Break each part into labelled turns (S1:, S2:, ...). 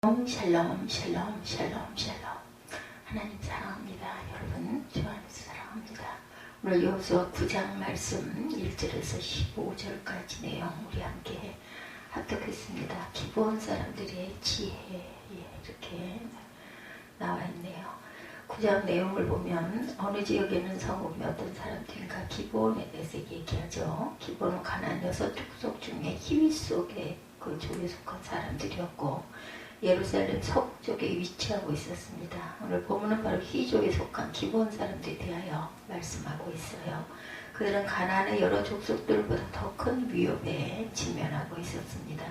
S1: 샬롬 샬롬 샬롬 샬롬 샬롬. 하나님 사랑합니다. 여러분 주 안에서 사랑합니다. 오늘 여호수아 9장 말씀 1절에서 15절까지 내용 우리 함께 합독했습니다. 기본 사람들의 지혜 예, 이렇게 나와 있네요. 9장 내용을 보면 어느 지역에는 성읍이 어떤 사람들인가 기본에 대해서 얘기하죠. 기본은 가난 여섯 족속 중에 희위 속에 그 조에 속한 사람들이었고 예루살렘 서북쪽에 위치하고 있었습니다. 오늘 본문은 바로 희족에 속한 기본 사람들에 대하여 말씀하고 있어요. 그들은 가난의 여러 족속들보다 더 큰 위협에 직면하고 있었습니다.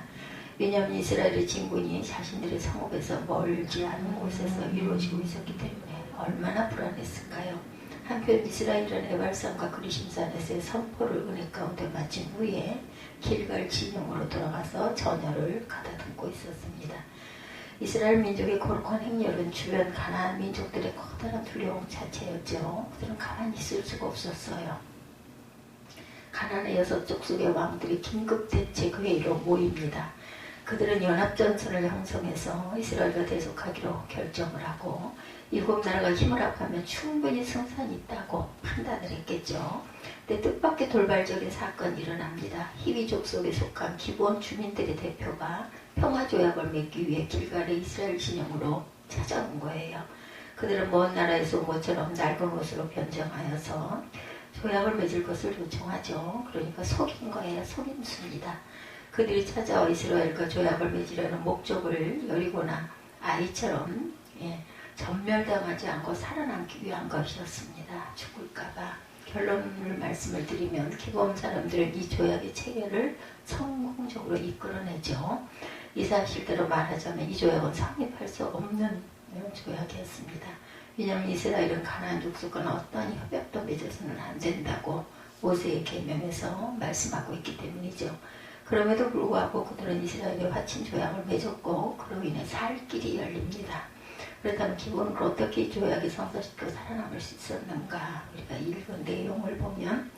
S1: 왜냐하면 이스라엘의 진군이 자신들의 성읍에서 멀지 않은 곳에서 이루어지고 있었기 때문에 얼마나 불안했을까요? 한편 이스라엘은 에발산과 그리심산에서의 선포를 은혜 가운데 마친 후에 길갈 진영으로 돌아가서 전열을 가다듬고 있었습니다. 이스라엘 민족의 거룩한 행렬은 주변 가나안 민족들의 커다란 두려움 자체였죠. 그들은 가만히 있을 수가 없었어요. 가나안의 여섯 족속의 왕들이 긴급 대책 회의로 모입니다. 그들은 연합전선을 형성해서 이스라엘과 대속하기로 결정을 하고 일곱 나라가 힘을 합하면 충분히 승산이 있다고 판단을 했겠죠. 근데 뜻밖의 돌발적인 사건이 일어납니다. 희위족 속에 속한 기본 주민들의 대표가 평화조약을 맺기 위해 길갈의 이스라엘 진영으로 찾아온 거예요. 그들은 먼 나라에서 온 것처럼 낡은 옷으로 변정하여서 조약을 맺을 것을 요청하죠. 그러니까 속인 거예요. 속임수입니다. 그들이 찾아와 이스라엘과 조약을 맺으려는 목적을 여리고나 아이처럼 예, 전멸당하지 않고 살아남기 위한 것이었습니다. 죽을까봐. 결론을 말씀을 드리면 기본 사람들은 이 조약의 체결을 성공적으로 이끌어내죠. 이 사실대로 말하자면 이 조약은 성립할 수 없는 조약이었습니다. 왜냐하면 이스라엘은 가나안 족속과는 어떠한 협약도 맺어서는 안 된다고 모세의 계명에서 말씀하고 있기 때문이죠. 그럼에도 불구하고 그들은 이스라엘의 화친 조약을 맺었고 그로 인해 살 길이 열립니다. 그렇다면 기본으로 어떻게 이 조약이 성사시켜 살아남을 수 있었는가 우리가 읽은 내용을 보면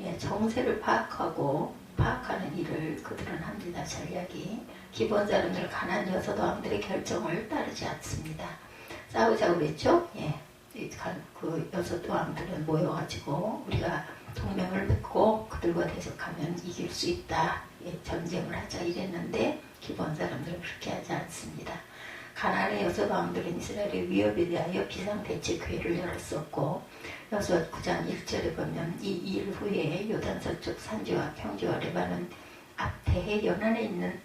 S1: 예, 정세를 파악하고 파악하는 일을 그들은 합니다. 전략이 기본 사람들 가난 여섯 왕들의 결정을 따르지 않습니다. 싸우자고 그랬죠? 예. 그 여섯 왕들은 모여가지고 우리가 동맹을 맺고 그들과 대적하면 이길 수 있다. 예, 전쟁을 하자 이랬는데 기본 사람들은 그렇게 하지 않습니다. 가나안의 여섯 왕들은 이스라엘의 위협에 대하여 비상대책회의를 열었었고 여섯 9장 1절에 보면 이 일 후에 요단 서쪽 산지와 평지와 레바논 앞에 연안에 있는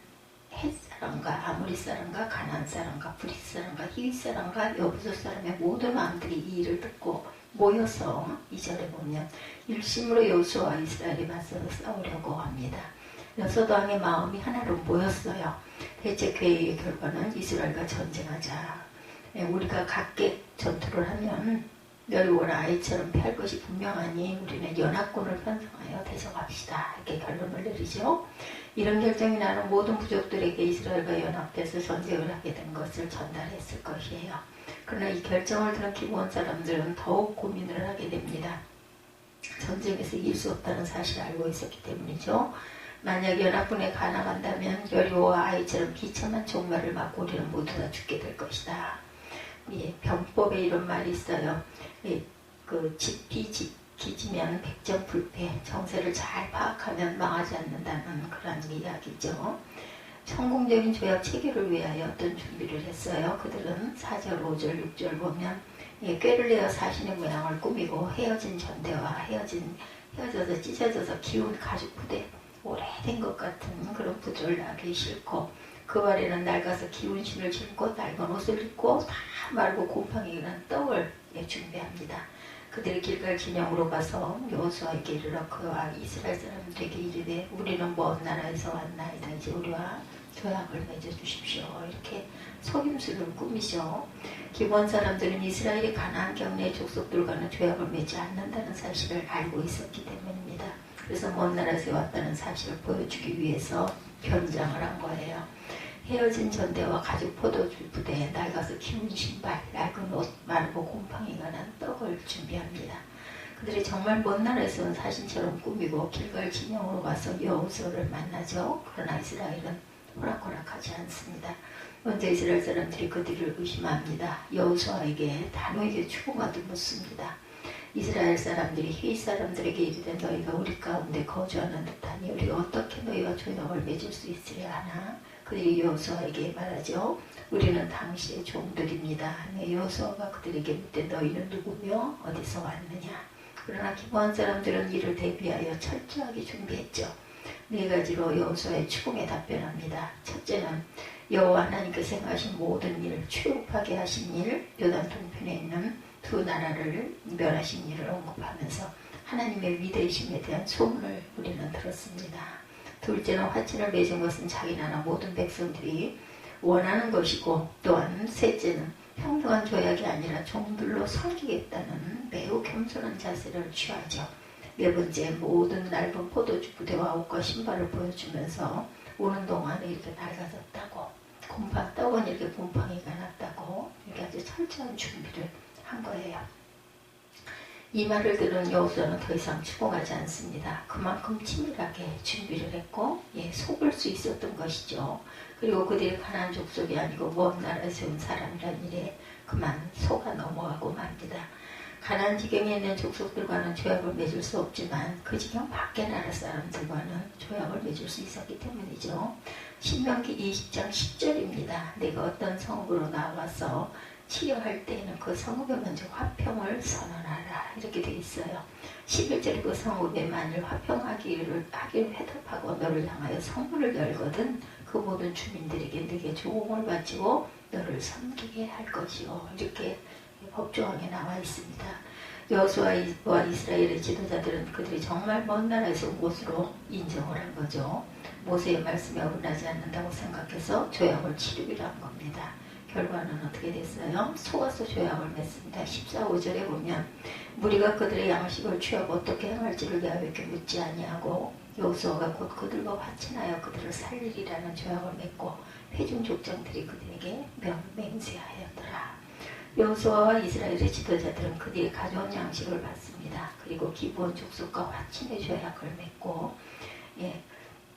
S1: 헷 사람과 아무리 사람과 가난 사람과 브리 사람과 히위 사람과 여부소 사람의 모든 왕들이 이 일을 듣고 모여서 이절에 보면 일심으로 여수와 이스라엘이 맞서서 싸우려고 합니다. 여섯 왕의 마음이 하나로 모였어요. 대책회의의 결과는 이스라엘과 전쟁하자. 예, 우리가 각계 전투를 하면 멸리고나 아이처럼 피할 것이 분명하니 우리는 연합군을 편성하여 대적합시다. 이렇게 결론을 내리죠. 이런 결정이 나는 모든 부족들에게 이스라엘과 연합돼서 전쟁을 하게 된 것을 전달했을 것이에요. 그러나 이 결정을 들은 기본 사람들은 더욱 고민을 하게 됩니다. 전쟁에서 이길 수 없다는 사실을 알고 있었기 때문이죠. 만약 연합군에 가나간다면 여리오와 아이처럼 비참한 종말을 맞고 우리는 모두 다 죽게 될 것이다. 예, 병법에 이런 말이 있어요. 예, 그 지피 기지면 백전불패 정세를 잘 파악하면 망하지 않는다는 그런 이야기죠. 성공적인 조약 체결을 위하여 어떤 준비를 했어요. 그들은 4절, 5절, 6절 보면 예, 꾀를 내어 사신의 모양을 꾸미고 헤어진 전대와 헤어진 헤어져서 찢어져서 기운 가죽 부대 오래된 것 같은 그런 나기 싫고 그 발에는 낡아서 기운신을 신고 낡은 옷을 입고 다 말고 곰팡이 난 떡을 예, 준비합니다. 그들이 길갈 진영으로 가서 여호수아에게 이르러 그와 이스라엘 사람들에게 이르되 우리는 먼 나라에서 왔나이다. 이제 우리와 조약을 맺어 주십시오. 이렇게 속임수를 꾸미죠. 기본 사람들은 이스라엘이 가나안 경내 족속들과는 조약을 맺지 않는다는 사실을 알고 있었기 때문입니다 그래서 먼 나라에서 왔다는 사실을 보여주기 위해서 변장을 한 거예요 헤어진 전대와 가죽 포도주 부대에 낡아서 키운 신발, 낡은 옷, 말고 곰팡이가 난 떡을 준비합니다. 그들이 정말 먼 나라에서 온 사신처럼 꾸미고 길갈 진영으로 가서 여호수를 만나죠. 그러나 이스라엘은 호락호락하지 않습니다. 먼저 이스라엘 사람들이 그들을 의심합니다. 여호수아에게 단호하게 추궁하도 묻습니다. 이스라엘 사람들이 히 사람들에게 이르되 너희가 우리 가운데 거주하는 듯하니 우리가 어떻게 너희와 조약을 맺을 수 있으려 하나 그들이 여호수아에게 말하죠. 우리는 당시의 종들입니다. 네, 여호수아가 그들에게 묻되 너희는 누구며 어디서 왔느냐 그러나 기부한 사람들은 이를 대비하여 철저하게 준비했죠. 네 가지로 여호수아의 추궁에 답변합니다. 첫째는 여호와 하나님께서 행하신 모든 일, 취업하게 하신 일, 요단 동편에 있는 두 나라를 멸하신 일을 언급하면서 하나님의 위대심에 대한 소문을 우리는 들었습니다. 둘째는 화친을 맺은 것은 자기 나라 모든 백성들이 원하는 것이고 또한 셋째는 평등한 조약이 아니라 종들로 섬기겠다는 매우 겸손한 자세를 취하죠. 네 번째 모든 낡은 포도주 부대와 옷과 신발을 보여주면서 오는 동안에 이렇게 낡아졌다고 곰팡 떡은 이렇게 곰팡이가 났다고 이렇게 아주 철저한 준비를 한 거예요. 이 말을 들은 여호수아는 더 이상 추궁하지 않습니다. 그만큼 치밀하게 준비를 했고 예, 속을 수 있었던 것이죠. 그리고 그들이 가난 족속이 아니고 먼 나라에서 온 사람이란 일에 그만 속아 넘어가고 맙니다. 가난 지경에 있는 족속들과는 조약을 맺을 수 없지만 그 지경 밖의 나라 사람들과는 조약을 맺을 수 있었기 때문이죠. 신명기 20장 10절입니다. 내가 어떤 성읍으로 나와서 치료할 때에는 그 성읍에 먼저 화평을 선언하라 이렇게 되어 있어요. 11절에 그 성읍에 만일 화평하기를 하기를 회답하고 너를 향하여 성문을 열거든 그 모든 주민들에게 네게 조공을 바치고 너를 섬기게 할 것이요 이렇게 법조항에 나와 있습니다. 여호수아와 이스라엘의 지도자들은 그들이 정말 먼 나라에서 온 곳으로 인정을 한 거죠. 모세의 말씀에 어긋나지 않는다고 생각해서 조약을 치르기로 한 겁니다. 결과는 어떻게 됐어요? 속아서 조약을 맺습니다. 14, 5절에 보면 무리가 그들의 양식을 취하고 어떻게 행할지를 야외께 묻지 아니하고 여호수아가 곧 그들과 화친하여 그들을 살리리라는 조약을 맺고 회중 족장들이 그들에게 명, 맹세하였더라. 여호수아와 이스라엘의 지도자들은 그들이 가져온 양식을 받습니다. 그리고 기본 족속과 화친의 조약을 맺고 예,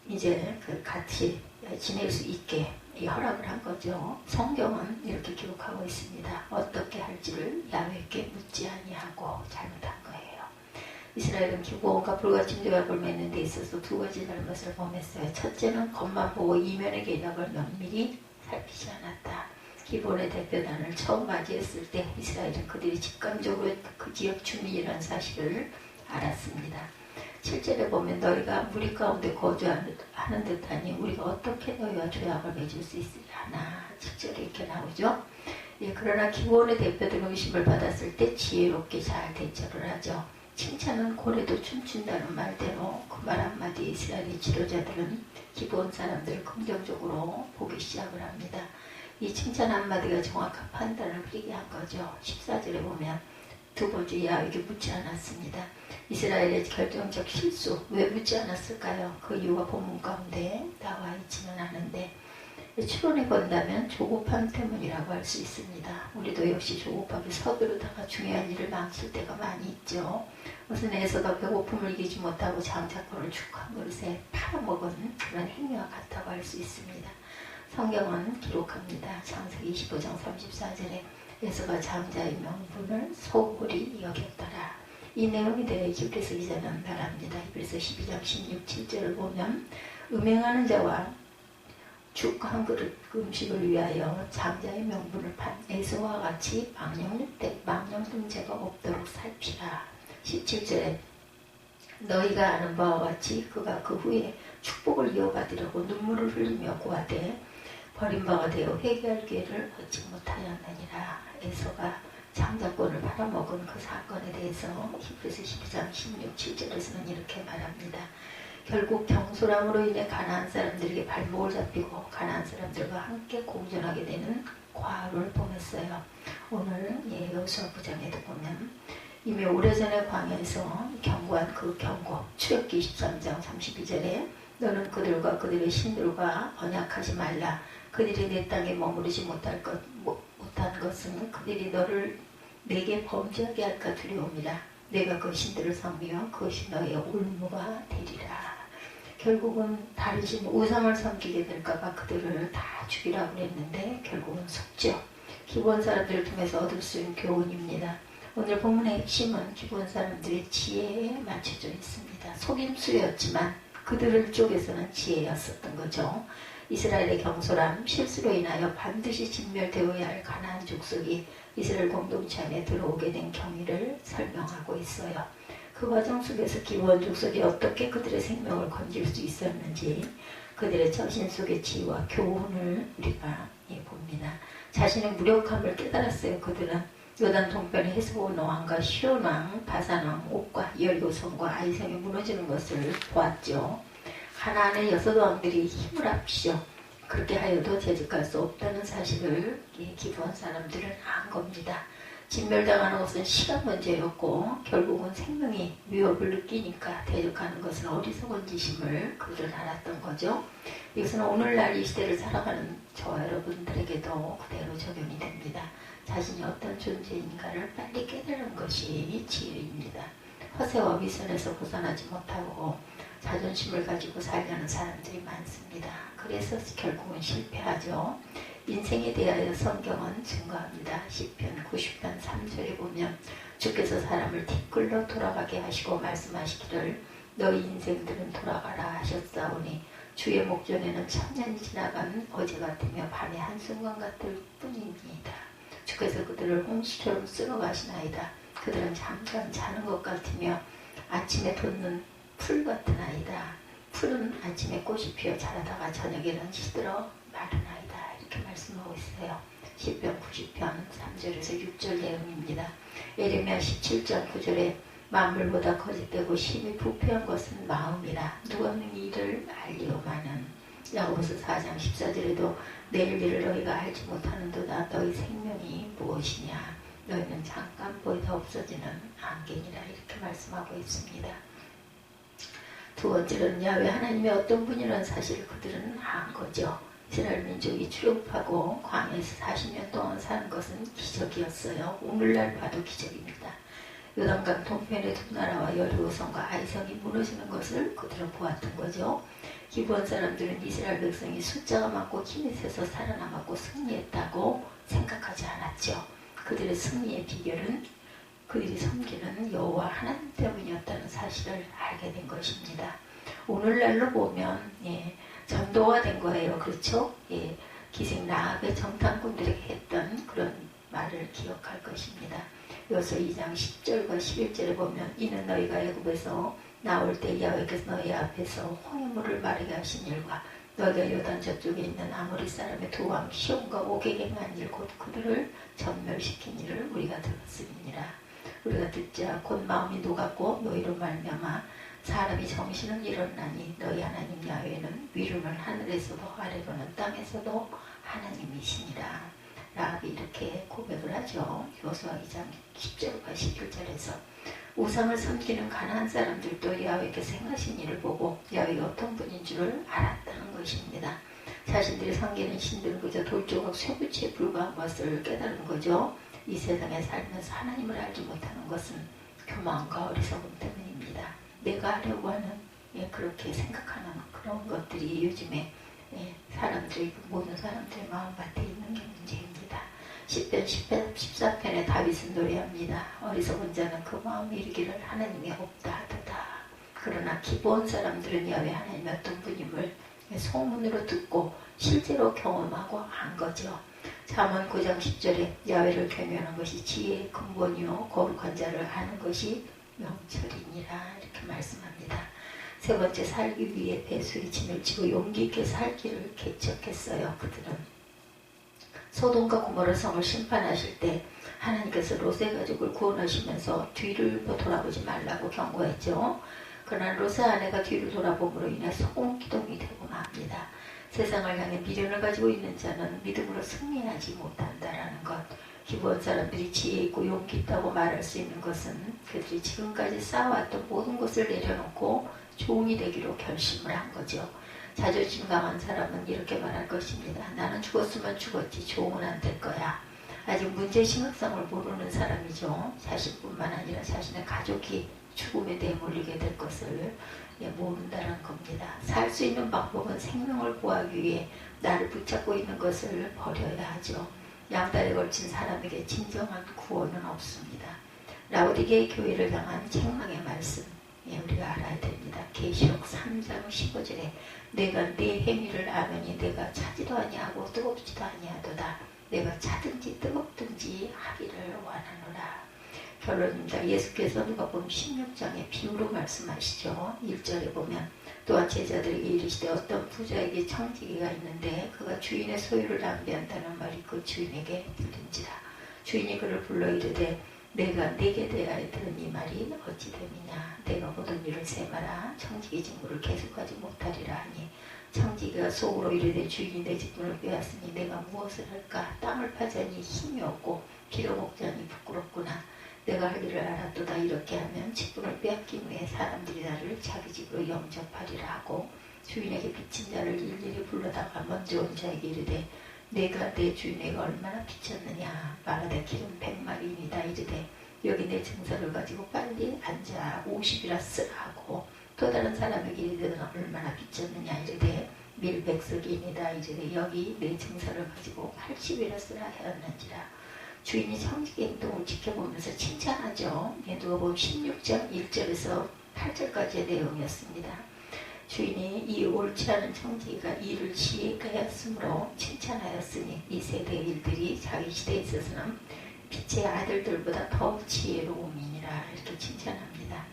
S1: 이제 그 같이 지낼 수 있게 허락을 한 거죠. 성경은 이렇게 기록하고 있습니다. 어떻게 할지를 야외께 묻지 아니하고 잘못한 거예요. 이스라엘은 기고원과 불가침 조약을 맺는 데 있어서 두 가지 잘못을 범했어요. 첫째는 겉만 보고 이면의 계략을 면밀히 살피지 않았다. 기본의 대표단을 처음 맞이했을 때 이스라엘은 그들이 직감적으로 그 지역 주민이라는 사실을 알았습니다. 실제로 보면 너희가 무리 가운데 거주하는 듯하니 우리가 어떻게 너희와 조약을 맺을 수 있으려 하나 7절에 이렇게 나오죠. 예, 그러나 기본의 대표들은 의심을 받았을 때 지혜롭게 잘 대처를 하죠. 칭찬은 고래도 춤춘다는 말대로 그 말 한마디 이스라엘의 지도자들은 기본 사람들을 긍정적으로 보기 시작을 합니다. 이 칭찬 한마디가 정확한 판단을 흐리게 한 거죠. 14절에 보면 두 번째 야에게 묻지 않았습니다. 이스라엘의 결정적 실수 왜 묻지 않았을까요? 그 이유가 본문 가운데 나와 있지는 않은데 추론해 본다면 조급함 때문이라고 할 수 있습니다. 우리도 역시 조급하게 서두르다가 중요한 일을 망칠 때가 많이 있죠. 무슨 애서가 배고픔을 이기지 못하고 장자권을 축한 그릇에 팔아먹은 그런 행위와 같다고 할 수 있습니다. 성경은 기록합니다. 창세기 25장 34절에 에서가 장자의 명분을 소홀히 여겼더라. 이 내용에 대해 히브리서 기자는 말합니다. 히브리서 12장 16, 7절을 보면 음행하는 자와 죽 한 그릇 음식을 위하여 장자의 명분을 판 에서와 같이 망령된 죄가 없도록 살피라. 17절에 너희가 아는 바와 같이 그가 그 후에 축복을 이어받으려고 눈물을 흘리며 구하되 버림바가 되어 회개할 기회를 얻지 못하였느니라. 에서가 장자권을 팔아먹은 그 사건에 대해서 히브리서 12장 16, 7절에서는 이렇게 말합니다. 결국 경솔함으로 인해 가난한 사람들에게 발목을 잡히고 가난한 사람들과 함께 공존하게 되는 과를 보냈어요. 오늘 예, 여수아 부장에도 보면 이미 오래전에 광야에서 경고한 그 경고 출애기 23장 32절에 너는 그들과 그들의 신들과 언약하지 말라 그들이 내 땅에 머무르지 못할 것, 못한 것은 그들이 너를 내게 범죄하게 할까 두려움이라. 내가 그 신들을 섬기며 그것이 너의 올무가 되리라. 결국은 다르신 우상을 섬기게 될까봐 그들을 다 죽이라고 그랬는데 결국은 속죠. 기본 사람들을 통해서 얻을 수 있는 교훈입니다. 오늘 본문의 핵심은 기본 사람들의 지혜에 맞춰져 있습니다. 속임수였지만 그들을 쪽에서는 지혜였었던 거죠. 이스라엘의 경솔함, 실수로 인하여 반드시 진멸되어야 할 가나안 족속이 이스라엘 공동체 안에 들어오게 된 경위를 설명하고 있어요. 그 과정 속에서 기원 족속이 어떻게 그들의 생명을 건질 수 있었는지 그들의 정신 속의 지혜와 교훈을 우리가 예, 봅니다. 자신의 무력함을 깨달았어요. 그들은 요단 동편의 헤스본 왕과 시온 왕, 바산 왕, 옥과 열고성과 아이성이 무너지는 것을 보았죠. 하나님의 여섯 왕들이 힘을 합시오. 그렇게 하여도 재직할 수 없다는 사실을 기부한 사람들은 안 겁니다. 진멸당하는 것은 시간 문제였고 결국은 생명이 위협을 느끼니까 대적하는 것은 어리석은 짓임을 그들은 알았던 거죠. 이것은 오늘날 이 시대를 살아가는 저와 여러분들에게도 그대로 적용이 됩니다. 자신이 어떤 존재인가를 빨리 깨달은 것이 지혜입니다. 허세와 위선에서 벗어나지 못하고 자존심을 가지고 살려는 사람들이 많습니다. 그래서 결국은 실패하죠. 인생에 대하여 성경은 증거합니다. 10편 90편 3절에 보면 주께서 사람을 티끌로 돌아가게 하시고 말씀하시기를 너희 인생들은 돌아가라 하셨사오니 주의 목전에는 천년이 지나간 어제 같으며 밤의 한순간 같을 뿐입니다. 주께서 그들을 홍수처럼 쓸어 가시나이다. 그들은 잠깐 자는 것 같으며 아침에 돋는 풀 같은 아이다. 풀은 아침에 꽃이 피어 자라다가 저녁에는 시들어 마른 아이다. 이렇게 말씀하고 있어요. 10편 90편 3절에서 6절 내용입니다. 에레미야 17장 9절에 만물보다 거짓되고 심히 부패한 것은 마음이라 누가 능히 이를 알리오마는 야고보서 4장 14절에도 내일 일을 너희가 알지 못하는도다 너희 생명이 무엇이냐 너희는 잠깐 보이다 없어지는 안개니라 이렇게 말씀하고 있습니다. 두 번째로는 야외 하나님의 어떤 분이라는 사실을 그들은 안 거죠. 이스라엘 민족이 출애굽하고 광야에서 40년 동안 사는 것은 기적이었어요. 오늘날 봐도 기적입니다. 요단강 동편의 두 나라와 여리고성과 아이성이 무너지는 것을 그들은 보았던 거죠. 기부한 사람들은 이스라엘 백성이 숫자가 많고 힘이 세서 살아남았고 승리했다고 생각하지 않았죠. 그들의 승리의 비결은 그들이 섬기는 여호와 하나님 때문이었다는 사실을 알게 된 것입니다. 오늘날로 보면 예, 전도가 된 거예요. 그렇죠? 예, 기생 라합의 정탐꾼들에게 했던 그런 말을 기억할 것입니다. 여서 2장 10절과 11절에 보면 이는 너희가 애굽에서 나올 때 야훼께서 너희 앞에서 홍해물을 마르게 하신 일과 너희가 요단 저쪽에 있는 아모리 사람의 두 왕 시온과 오게게 행한 일곧 그들을 전멸시킨 일을 우리가 들었습니다. 우리가 듣자 곧 마음이 녹았고 너희로 말미암아 사람이 정신은 일어나니 너희 하나님 야훼는 위로는 하늘에서도 아래로는 땅에서도 하나님이시니라. 라합이 이렇게 고백을 하죠. 요수아 2장 10절과 11절에서 우상을 섬기는 가난한 사람들도 야훼께 생하신 일을 보고 야훼가 어떤 분인 줄을 알았다는 것입니다. 자신들이 섬기는 신들은 그저 돌조각 쇠붙이에 불과한 것을 깨달은 거죠. 이 세상에 살면서 하나님을 알지 못하는 것은 교만과 어리석음 때문입니다. 내가 하려고 하는 예, 그렇게 생각하는 그런 것들이 요즘에 예, 사람들이 모든 사람들의 마음밭에 있는 게 문제입니다. 10편 10편 14편에 다윗은 노래합니다. 어리석은 자는 그 마음이 이르기를 하나님이 없다 하도다. 그러나 기본 사람들은 야외 하나님의 어떤 분임을 소문으로 듣고 실제로 경험하고 한 거죠. 잠언 9장 10절에 야외를 괴면한 것이 지혜의 근본이요 거룩한 자를 아는 것이 명철이니라 이렇게 말씀합니다. 세 번째 살기 위해 배수리 짐을 지고 용기 있게 살기를 개척했어요. 그들은 소돔과 고모라 성을 심판하실 때 하나님께서 로세 가족을 구원하시면서 뒤를 돌아보지 말라고 경고했죠. 그러나 로세 아내가 뒤를 돌아봄으로 인해 소금 기동이 되고 맙니다. 세상을 향해 미련을 가지고 있는 자는 믿음으로 승리하지 못한다라는 것. 기본 사람들이 지혜 있고 용기 있다고 말할 수 있는 것은 그들이 지금까지 쌓아왔던 모든 것을 내려놓고 종이 되기로 결심을 한 거죠. 자존심 강한 사람은 이렇게 말할 것입니다. 나는 죽었으면 죽었지 종은 안 될 거야. 아직 문제 심각성을 모르는 사람이죠. 자신뿐만 아니라 자신의 가족이 죽음에 내몰리게 될 것을 예, 모른다는 겁니다. 살 수 있는 방법은 생명을 구하기 위해 나를 붙잡고 있는 것을 버려야 하죠. 양다리에 걸친 사람에게 진정한 구원은 없습니다. 라오디게의 교회를 향한 책망의 말씀 예, 우리가 알아야 됩니다. 계시록 3장 15절에 내가 네 행위를 아느니 내가 차지도 아니하고 뜨겁지도 아니하도다. 내가 차든지 뜨겁든지 하기를 원하노라. 결론입니다. 예수께서 누가 보면 16장에 비유로 말씀하시죠. 1절에 보면 또한 제자들에게 이르시되 어떤 부자에게 청지기가 있는데 그가 주인의 소유를 낭비한다는 말이 그 주인에게 들린지라. 주인이 그를 불러 이르되 내가 내게 대하여 들은 이 말이 어찌 됨이냐. 내가 모든 일을 세마라 청지기 직무를 계속하지 못하리라 하니 청지기가 속으로 이르되 주인이 내 직분을 빼앗으니 내가 무엇을 할까 땅을 파자니 힘이 없고 빌어먹자니 부끄럽구나 내가 할 일을 알았도다. 이렇게 하면 직분을 빼앗기 위해 사람들이 나를 자기 집으로 영접하리라 하고 주인에게 빚진 자를 일일이 불러다가 먼저 온 자에게 이르되 내가 내 주인에게 얼마나 빚졌느냐? 말하되 기름 백마리이다. 이르되 여기 내 증서를 가지고 빨리 앉아 50이라 쓰라 하고 또 다른 사람에게 이르되 얼마나 빚졌느냐? 이르되 밀백석이니다. 이르되 여기 내 증서를 가지고 80이라 쓰라 하였는지라 주인이 청지기 행동을 지켜보면서 칭찬하죠. 예, 누가 보면 16장 1절에서 8절까지의 내용이었습니다. 주인이 이 옳지 않은 청지기가 일을 지혜하였으므로 가 칭찬하였으니 이 세대의 일들이 자기 시대에 있어서는 빛의 아들들보다 더 지혜로움이니라 이렇게 칭찬합니다.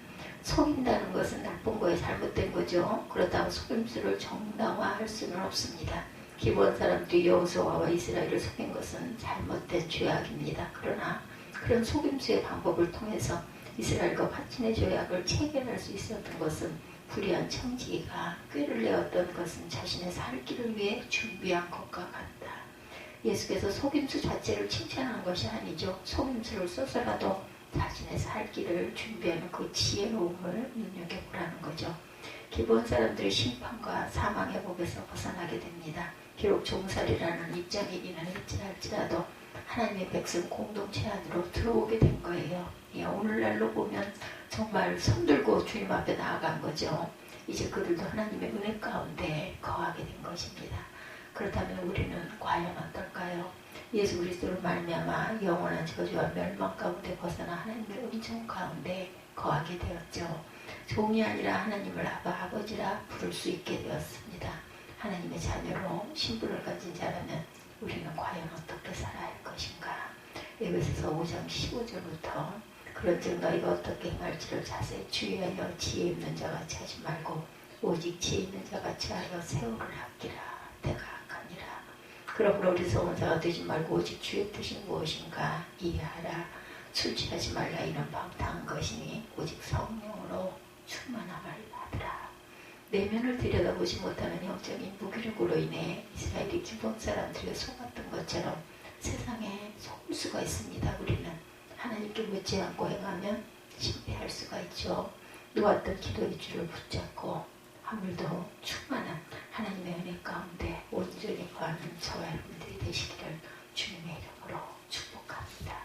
S1: 속인다는 것은 나쁜 거에 잘못된 거죠. 그렇다고 속임수를 정당화할 수는 없습니다. 기본 사람들이 여호수아와 이스라엘을 속인 것은 잘못된 죄악입니다. 그러나 그런 속임수의 방법을 통해서 이스라엘과 파친의 조약을 체결할 수 있었던 것은 불의한 청지기가 꾀를 내었던 것은 자신의 살 길을 위해 준비한 것과 같다. 예수께서 속임수 자체를 칭찬한 것이 아니죠. 속임수를 써서라도 자신의 살 길을 준비하는 그 지혜로움을 눈여겨보라는 거죠. 기본 사람들의 심판과 사망의 법에서 벗어나게 됩니다. 비록 종살이라는 입장이기는 할지라도 하나님의 백성 공동체 안으로 들어오게 된 거예요. 예, 오늘날로 보면 정말 손들고 주님 앞에 나아간 거죠. 이제 그들도 하나님의 은혜 가운데 거하게 된 것입니다. 그렇다면 우리는 과연 어떨까요? 예수 그리스도를 말미암아 영원한 저주와 멸망 가운데 벗어나 하나님의 은총 가운데 거하게 되었죠. 종이 아니라 하나님을 아바 아버지라 부를 수 있게 되었습니다. 하나님의 자녀로 신분을 가진 자라면 우리는 과연 어떻게 살아야 할 것인가? 에베소서 5장 15절부터 그런즉 너희가 어떻게 행할지를 자세히 주의하여 지혜 있는 자같이 하지 말고 오직 지혜 있는 자같이 하여 세월을 아끼라. 내가 악하니라. 그러므로 어리석은 자가 되지 말고 오직 주의 뜻이 무엇인가? 이해하라. 술 취하지 말라. 이는 방탕한 것이니 오직 성령으로 충만함을 내면을 들여다보지 못하는 영적인 무기력으로 인해 이스라엘이 기본 사람들에 속았던 것처럼 세상에 속을 수가 있습니다. 우리는 하나님께 묻지 않고 행하면 실패할 수가 있죠. 놓았던 기도의 줄을 붙잡고 하물도 충만한 하나님의 은혜 가운데 온전히 거하는 저와 여러분들이 되시기를 주님의 이름으로 축복합니다.